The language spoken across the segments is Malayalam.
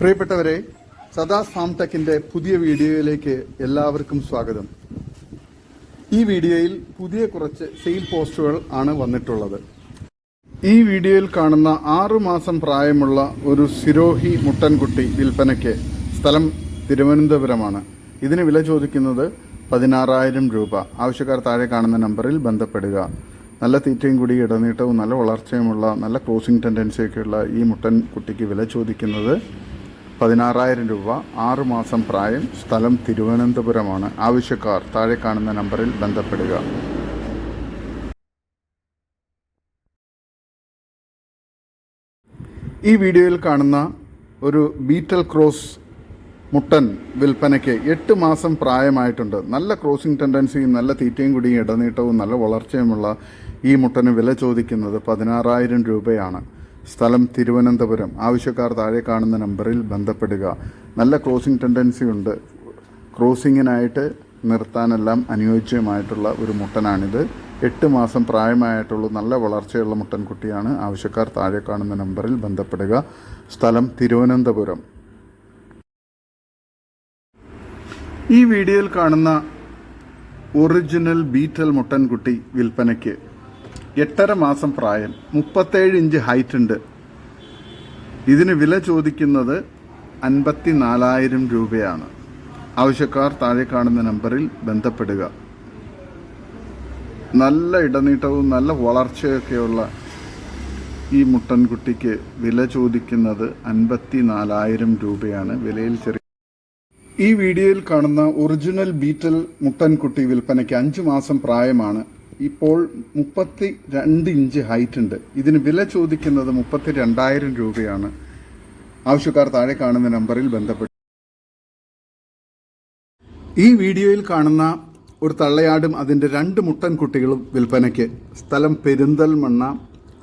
പ്രിയപ്പെട്ടവരെ സദാ ഫാം ടെക്കിന്റെ പുതിയ വീഡിയോയിലേക്ക് എല്ലാവർക്കും സ്വാഗതം. ഈ വീഡിയോയിൽ പുതിയ കുറച്ച് സെയിൽ പോസ്റ്റുകൾ ആണ് വന്നിട്ടുള്ളത്. ഈ വീഡിയോയിൽ കാണുന്ന ആറു മാസം പ്രായമുള്ള ഒരു സിരോഹി മുട്ടൻകുട്ടി വിൽപ്പനയ്ക്ക് സ്ഥലം തിരുവനന്തപുരമാണ്. ഇതിന് വില ചോദിക്കുന്നത് പതിനാറായിരം രൂപ. ആവശ്യക്കാർ താഴെ കാണുന്ന നമ്പറിൽ ബന്ധപ്പെടുക. നല്ല തീറ്റയും കൂടി ഇടനീട്ടവും നല്ല വളർച്ചയുമുള്ള നല്ല ക്രോസിംഗ് ടെൻഡൻസിയൊക്കെയുള്ള ഈ മുട്ടൻ കുട്ടിക്ക് വില ചോദിക്കുന്നത് പതിനാറായിരം രൂപ. ആറു മാസം പ്രായം സ്ഥലം തിരുവനന്തപുരമാണ്. ആവശ്യക്കാർ താഴെ കാണുന്ന നമ്പറിൽ ബന്ധപ്പെടുക. ഈ വീഡിയോയിൽ കാണുന്ന ഒരു ബീറ്റൽ ക്രോസ് മുട്ടൻ വിൽപ്പനയ്ക്ക് എട്ട് മാസം പ്രായമായിട്ടുണ്ട്. നല്ല ക്രോസിംഗ് ടെൻഡൻസിയും നല്ല തീറ്റയും കുടിയും ഇടനീട്ടവും നല്ല വളർച്ചയുമുള്ള ഈ മുട്ടന് വില ചോദിക്കുന്നത് പതിനാറായിരം രൂപയാണ്. സ്ഥലം തിരുവനന്തപുരം. ആവശ്യക്കാർ താഴെ കാണുന്ന നമ്പറിൽ ബന്ധപ്പെടുക. നല്ല ക്രോസിംഗ് ടെൻഡൻസി ഉണ്ട്. ക്രോസിങ്ങിനായിട്ട് നിർത്താനെല്ലാം അനുയോജ്യമായിട്ടുള്ള ഒരു മുട്ടനാണിത്. എട്ട് മാസം പ്രായമായിട്ടുള്ള നല്ല വളർച്ചയുള്ള മുട്ടൻകുട്ടിയാണ്. ആവശ്യക്കാർ താഴെ കാണുന്ന നമ്പറിൽ ബന്ധപ്പെടുക. സ്ഥലം തിരുവനന്തപുരം. ഈ വീഡിയോയിൽ കാണുന്ന ഒറിജിനൽ ബീറ്റൽ മുട്ടൻകുട്ടി വിൽപ്പനയ്ക്ക് എട്ടര മാസം പ്രായം മുപ്പത്തേഴ് ഇഞ്ച് ഹൈറ്റ് ഉണ്ട്. ഇതിന് വില ചോദിക്കുന്നത് അൻപത്തി നാലായിരം രൂപയാണ്. ആവശ്യക്കാർ താഴെ കാണുന്ന നമ്പറിൽ ബന്ധപ്പെടുക. നല്ല ഇടനീട്ടവും നല്ല വളർച്ചയൊക്കെയുള്ള ഈ മുട്ടൻകുട്ടിക്ക് വില ചോദിക്കുന്നത് അൻപത്തി നാലായിരം രൂപയാണ്. വിലയിൽ ചെറിയ ഈ വീഡിയോയിൽ കാണുന്ന ഒറിജിനൽ ബീറ്റൽ മുട്ടൻകുട്ടി വിൽപ്പനയ്ക്ക് അഞ്ചു മാസം പ്രായമാണ്. ഇപ്പോൾ മുപ്പത്തി രണ്ട് ഇഞ്ച് ഹൈറ്റ് ഉണ്ട്. ഇതിന് വില ചോദിക്കുന്നത് മുപ്പത്തി രണ്ടായിരം രൂപയാണ്. ആവശ്യക്കാർ താഴെ കാണുന്ന നമ്പറിൽ ബന്ധപ്പെട്ടു ഈ വീഡിയോയിൽ കാണുന്ന ഒരു തള്ളയാടും അതിന്റെ രണ്ട് മുട്ടൻകുട്ടികളും വിൽപ്പനയ്ക്ക് സ്ഥലം പെരിന്തൽമണ്ണ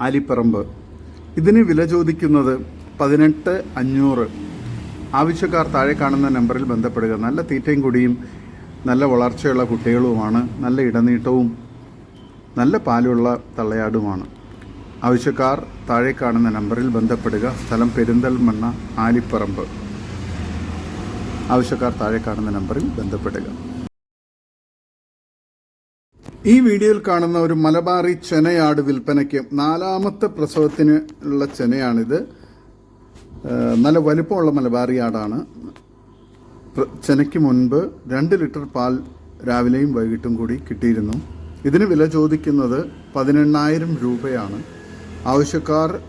അലിപ്പറമ്പ് ഇതിന് വില ചോദിക്കുന്നത് പതിനെട്ട് അഞ്ഞൂറ്. ആവശ്യക്കാർ താഴെ കാണുന്ന നമ്പറിൽ ബന്ധപ്പെടുക. നല്ല തീറ്റയും കുടിയും നല്ല വളർച്ചയുള്ള കുട്ടികളുമാണ് നല്ല ഇടനീട്ടവും നല്ല പാലുള്ള തള്ളയാടുമാണ്. ആവശ്യക്കാർ താഴെ കാണുന്ന നമ്പറിൽ ബന്ധപ്പെടുക. സ്ഥലം പെരിന്തൽമണ്ണ ആലിപ്പറമ്പ്. ആവശ്യക്കാർ താഴെ കാണുന്ന നമ്പറിൽ ബന്ധപ്പെടുക. ഈ വീഡിയോയിൽ കാണുന്ന ഒരു മലബാറി ചെനയാട് വിൽപ്പനയ്ക്ക് നാലാമത്തെ പ്രസവത്തിന് ഉള്ള ചെനയാണിത്. നല്ല വലിപ്പമുള്ള മലബാറിയാടാണ് ചെനയ്ക്ക് മുൻപ് രണ്ട് ലിറ്റർ പാൽ രാവിലെയും വൈകിട്ടും കൂടി കിട്ടിയിരുന്നു. ഇതിന് വില ചോദിക്കുന്നത് പതിനെണ്ണായിരം രൂപയാണ്. ആവശ്യക്കാർ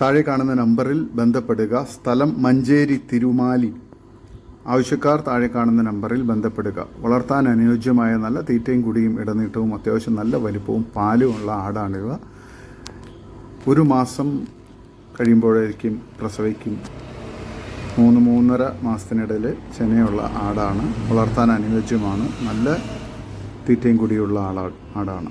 താഴെ കാണുന്ന നമ്പറിൽ ബന്ധപ്പെടുക. സ്ഥലം മഞ്ചേരി തിരുമാലി. ആവശ്യക്കാർ താഴെ കാണുന്ന നമ്പറിൽ ബന്ധപ്പെടുക. വളർത്താൻ അനുയോജ്യമായ നല്ല തീറ്റയും കുടിയും ഇടനീട്ടവും അത്യാവശ്യം നല്ല വലിപ്പവും പാലുമുള്ള ആടാണിവ. ഒരു മാസം കഴിയുമ്പോഴായിരിക്കും പ്രസവിക്കും. മൂന്ന് മൂന്നര മാസത്തിനിടയിൽ ചെനയുള്ള ആടാണ്. വളർത്താൻ അനുയോജ്യമാണ്. നല്ല തീറ്റയും കൂടിയുള്ള ആളാ ആടാണ്.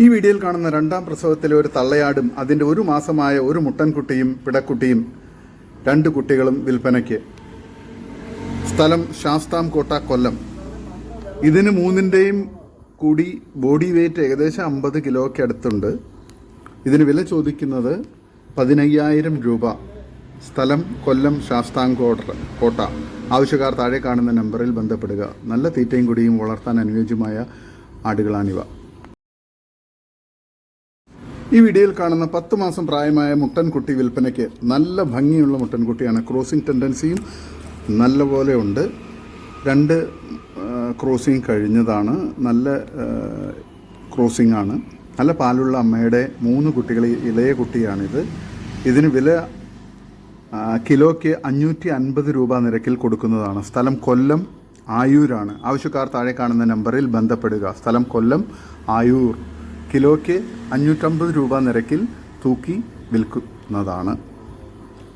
ഈ വീഡിയോയിൽ കാണുന്ന രണ്ടാം പ്രസവത്തിലെ ഒരു തള്ളയാടും അതിന്റെ ഒരു മാസമായ ഒരു മുട്ടൻകുട്ടിയും പിടക്കുട്ടിയും രണ്ട് കുട്ടികളും വിൽപ്പനയ്ക്ക്. സ്ഥലം ശാസ്താം കോട്ട കൊല്ലം. ഇതിന് മൂന്നിന്റെയും കൂടി ബോഡി വെയ്റ്റ് ഏകദേശം അമ്പത് കിലോയ്ക്ക് അടുത്തുണ്ട്. ഇതിന് വില ചോദിക്കുന്നത് പതിനയ്യായിരം രൂപ. സ്ഥലം കൊല്ലം ശാസ്താംകോട്ട കോട്ട. ആവശ്യക്കാർ താഴെ കാണുന്ന നമ്പറിൽ ബന്ധപ്പെടുക. നല്ല തീറ്റയും കുടിയും വളർത്താൻ അനുയോജ്യമായ ആടുകളാണിവ. ഈ വീഡിയോയിൽ കാണുന്ന പത്ത് മാസം പ്രായമായ മുട്ടൻകുട്ടി വിൽപ്പനയ്ക്ക് നല്ല ഭംഗിയുള്ള മുട്ടൻകുട്ടിയാണ് ക്രോസിംഗ് ടെൻഡൻസിയും നല്ലപോലെ ഉണ്ട്. രണ്ട് ക്രോസിംഗ് കഴിഞ്ഞതാണ്. നല്ല ക്രോസിംഗ് ആണ്. നല്ല പാലുള്ള അമ്മയുടെ മൂന്ന് കുട്ടികൾ ഇളയ കുട്ടിയാണിത്. ഇതിന് വില കിലോയ്ക്ക് അഞ്ഞൂറ്റി അൻപത് രൂപ നിരക്കിൽ കൊടുക്കുന്നതാണ്. സ്ഥലം കൊല്ലം ആയൂരാണ്. ആവശ്യക്കാർ താഴെ കാണുന്ന നമ്പറിൽ ബന്ധപ്പെടുക. സ്ഥലം കൊല്ലം ആയൂർ. കിലോയ്ക്ക് അഞ്ഞൂറ്റമ്പത് രൂപ നിരക്കിൽ തൂക്കി വിൽക്കുന്നതാണ്.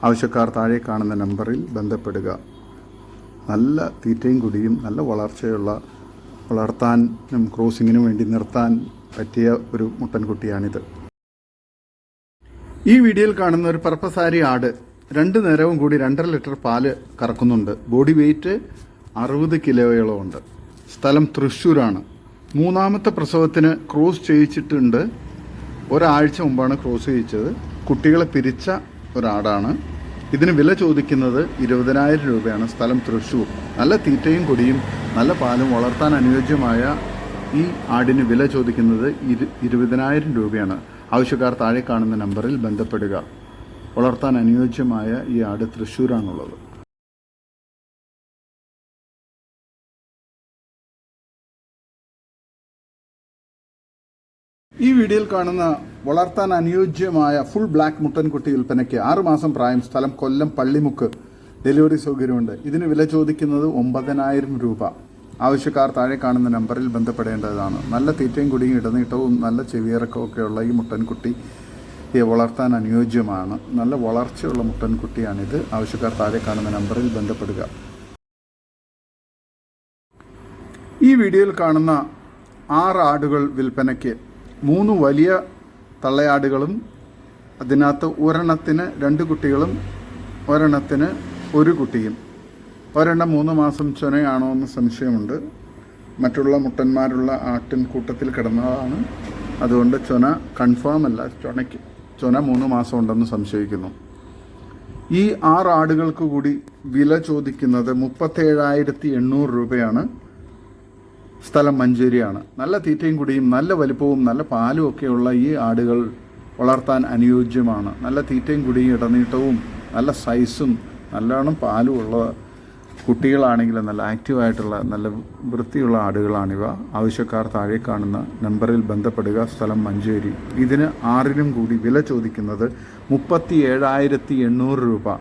ആവശ്യക്കാർ താഴെ കാണുന്ന നമ്പറിൽ ബന്ധപ്പെടുക. നല്ല തീറ്റയും കുടിയും നല്ല വളർച്ചയുള്ള വളർത്താനും ക്രോസിങ്ങിനും വേണ്ടി നിർത്താൻ പറ്റിയ ഒരു മുട്ടൻകുട്ടിയാണിത്. ഈ വീഡിയോയിൽ കാണുന്ന ഒരു പർപ്പസാരി ആട് രണ്ട് നേരവും കൂടി രണ്ടര ലിറ്റർ പാൽ കറക്കുന്നുണ്ട്. ബോഡി വെയിറ്റ് അറുപത് കിലോയോളം ഉണ്ട്. സ്ഥലം തൃശ്ശൂരാണ്. മൂന്നാമത്തെ പ്രസവത്തിന് ക്രോസ് ചെയ്യിച്ചിട്ടുണ്ട്. ഒരാഴ്ച മുമ്പാണ് ക്രോസ് ചെയ്യിച്ചത്. കുട്ടികളെ പിരിച്ച ഒരാടാണ്. ഇതിന് വില ചോദിക്കുന്നത് ഇരുപതിനായിരം രൂപയാണ്. സ്ഥലം തൃശ്ശൂർ. നല്ല തീറ്റയും കൊടിയും നല്ല പാലും വളർത്താൻ അനുയോജ്യമായ ഈ ആടിന് വില ചോദിക്കുന്നത് ഇരു ഇരുപതിനായിരം രൂപയാണ്. ആവശ്യക്കാർ താഴെ കാണുന്ന നമ്പറിൽ ബന്ധപ്പെടുക. വളർത്താൻ അനുയോജ്യമായ ഈ ആട് തൃശ്ശൂരാണുള്ളത്. ഈ വീഡിയോയിൽ കാണുന്ന വളർത്താൻ അനുയോജ്യമായ ഫുൾ ബ്ലാക്ക് പ്രായം സ്ഥലം കൊല്ലം പള്ളിമുക്ക്. ഡെലിവറി സൗകര്യമുണ്ട്. ഇതിന് വില ചോദിക്കുന്നത് ഒമ്പതിനായിരം രൂപ. ആവശ്യക്കാർ താഴെ കാണുന്ന നമ്പറിൽ ബന്ധപ്പെടേണ്ടതാണ്. നല്ല തീറ്റയും കുടിയും ഇടനീട്ടവും നല്ല ചെവിയിറക്കവും ഒക്കെയുള്ള ഈ മുട്ടൻകുട്ടി വളർത്താൻ അനുയോജ്യമാണ്. നല്ല വളർച്ചയുള്ള മുട്ടൻകുട്ടിയാണിത്. ആവശ്യക്കാർ താഴെ കാണുന്ന നമ്പറിൽ ബന്ധപ്പെടുക. ഈ വീഡിയോയിൽ കാണുന്ന ആറ് ആടുകൾ വിൽപ്പനയ്ക്ക് മൂന്ന് വലിയ തള്ളയാടുകളും അതിനകത്ത് ഒരെണ്ണത്തിന് രണ്ട് കുട്ടികളും ഒരെണ്ണത്തിന് ഒരു കുട്ടിയും. ഒരെണ്ണം മൂന്ന് മാസം ചൊനയാണോ എന്ന് സംശയമുണ്ട്. മറ്റുള്ള മുട്ടന്മാരുള്ള ആട്ടിൻ കൂട്ടത്തിൽ കിടന്നതാണ്. അതുകൊണ്ട് ചൊന കൺഫേം അല്ല ചൊനയ്ക്ക്. ചൊന മൂന്ന് മാസം ഉണ്ടെന്ന് സംശയിക്കുന്നു. ഈ ആറ് ആടുകൾക്ക് കൂടി വില ചോദിക്കുന്നത് മുപ്പത്തേഴായിരത്തി എണ്ണൂറ് രൂപയാണ്. സ്ഥലം മഞ്ചേരിയാണ്. നല്ല തീറ്റയും കുടിയും നല്ല വലിപ്പവും നല്ല പാലും ഒക്കെയുള്ള ഈ ആടുകൾ വളർത്താൻ അനുയോജ്യമാണ്. നല്ല തീറ്റയും കുടിയും ഇടനീട്ടവും നല്ല സൈസും നല്ലോണം പാലും ഉള്ള കുട്ടികളാണെങ്കിൽ നല്ല ആക്റ്റീവായിട്ടുള്ള നല്ല വൃത്തിയുള്ള ആടുകളാണിവ. ആവശ്യക്കാർ താഴെ കാണുന്ന നമ്പറിൽ ബന്ധപ്പെടുക. സ്ഥലം മഞ്ചേരി. ഇതിന് ആറിനും കൂടി വില ചോദിക്കുന്നത് മുപ്പത്തി ഏഴായിരത്തി എണ്ണൂറ് രൂപ.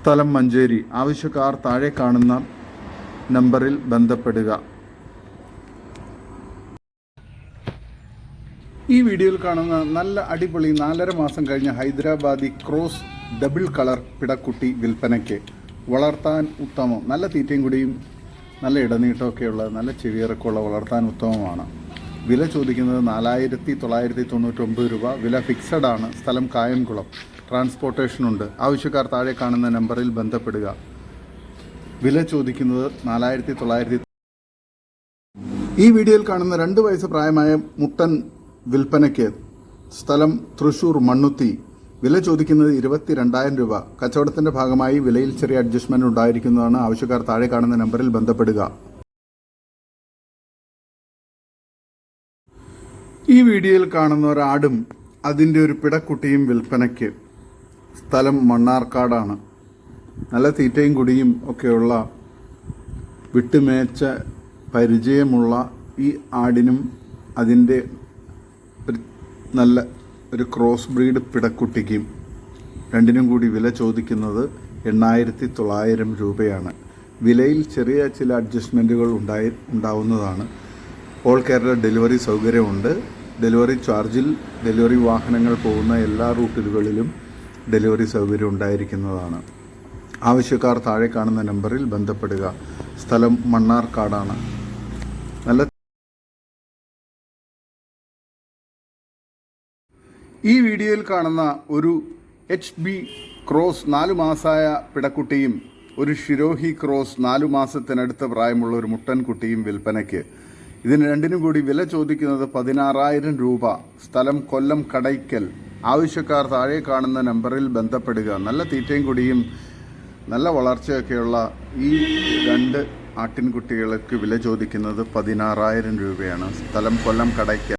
സ്ഥലം മഞ്ചേരി. ആവശ്യക്കാർ താഴെ കാണുന്ന നമ്പറിൽ ബന്ധപ്പെടുക. ഈ വീഡിയോയിൽ കാണുന്ന നല്ല അടിപൊളി നാലര മാസം കഴിഞ്ഞ ഹൈദരാബാദി ക്രോസ് ഡബിൾ കളർ പിടക്കുട്ടി വിൽപ്പനയ്ക്ക് വളർത്താൻ ഉത്തമം. നല്ല തീറ്റയും കൂടിയും നല്ല ഇടനീട്ടമൊക്കെയുള്ള നല്ല ചെവിയിറക്കമുള്ള വളർത്താൻ ഉത്തമമാണ്. വില ചോദിക്കുന്നത് നാലായിരത്തി തൊള്ളായിരത്തി തൊണ്ണൂറ്റൊമ്പത് രൂപ. വില ഫിക്സഡ് ആണ്. സ്ഥലം കായംകുളം. ട്രാൻസ്പോർട്ടേഷൻ ഉണ്ട്. ആവശ്യക്കാർ താഴെ കാണുന്ന നമ്പറിൽ ബന്ധപ്പെടുക. വില ചോദിക്കുന്നത് നാലായിരത്തി തൊള്ളായിരത്തി ഈ വീഡിയോയിൽ കാണുന്ന രണ്ട് വയസ്സ് പ്രായമായ മുട്ടൻ വിൽപ്പനയ്ക്ക് സ്ഥലം തൃശൂർ മണ്ണുത്തി വില ചോദിക്കുന്നത് ഇരുപത്തി രണ്ടായിരം രൂപ. കച്ചവടത്തിന്റെ ഭാഗമായി വിലയിൽ ചെറിയ അഡ്ജസ്റ്റ്മെന്റ് ഉണ്ടായിരിക്കുന്നതാണ് ആവശ്യക്കാർ താഴെ കാണുന്ന നമ്പറിൽ ബന്ധപ്പെടുക. ഈ വീഡിയോയിൽ കാണുന്ന ഒരാടും അതിന്റെ ഒരു പിടക്കുട്ടിയും വിൽപ്പനയ്ക്ക്. സ്ഥലം മണ്ണാർക്കാടാണ്. നല്ല തീറ്റയും കുടിയും ഒക്കെയുള്ള വിട്ടുമേച്ച പരിചയമുള്ള ഈ ആടിനും അതിന്റെ നല്ല ഒരു ക്രോസ് ബ്രീഡ് പിടക്കുട്ടിക്കും രണ്ടിനും കൂടി വില ചോദിക്കുന്നത് എണ്ണായിരത്തി തൊള്ളായിരം രൂപയാണ്. വിലയിൽ ചെറിയ ചില അഡ്ജസ്റ്റ്മെന്റുകൾ ഉണ്ടായി ഉണ്ടാവുന്നതാണ്. ഓൾ കേരള ഡെലിവറി സൗകര്യമുണ്ട്. ഡെലിവറി ചാർജിൽ ഡെലിവറി വാഹനങ്ങൾ പോകുന്ന എല്ലാ റൂട്ടുകളിലും ഡെലിവറി സൗകര്യം ഉണ്ടായിരിക്കുന്നതാണ്. ആവശ്യക്കാർ താഴെ കാണുന്ന നമ്പറിൽ ബന്ധപ്പെടുക. സ്ഥലം മണ്ണാർക്കാടാണ്. നല്ല ഈ വീഡിയോയിൽ കാണുന്ന ഒരു എച്ച് ബി ക്രോസ് നാലു മാസമായ പിടക്കുട്ടിയും ഒരു ഷിരോഹി ക്രോസ് നാലു മാസത്തിനടുത്ത പ്രായമുള്ള ഒരു മുട്ടൻകുട്ടിയും വിൽപ്പനയ്ക്ക്. ഇതിന് രണ്ടിനും കൂടി വില ചോദിക്കുന്നത് പതിനാറായിരം രൂപ. സ്ഥലം കൊല്ലം കടയ്ക്കൽ. ആവശ്യക്കാർ താഴെ കാണുന്ന നമ്പറിൽ ബന്ധപ്പെടുക. നല്ല തീറ്റയും കുടിയും നല്ല വളർച്ചയൊക്കെയുള്ള ഈ രണ്ട് ആട്ടിൻകുട്ടികൾക്ക് വില ചോദിക്കുന്നത് പതിനാറായിരം രൂപയാണ്. സ്ഥലം കൊല്ലം കടയ്ക്കൽ.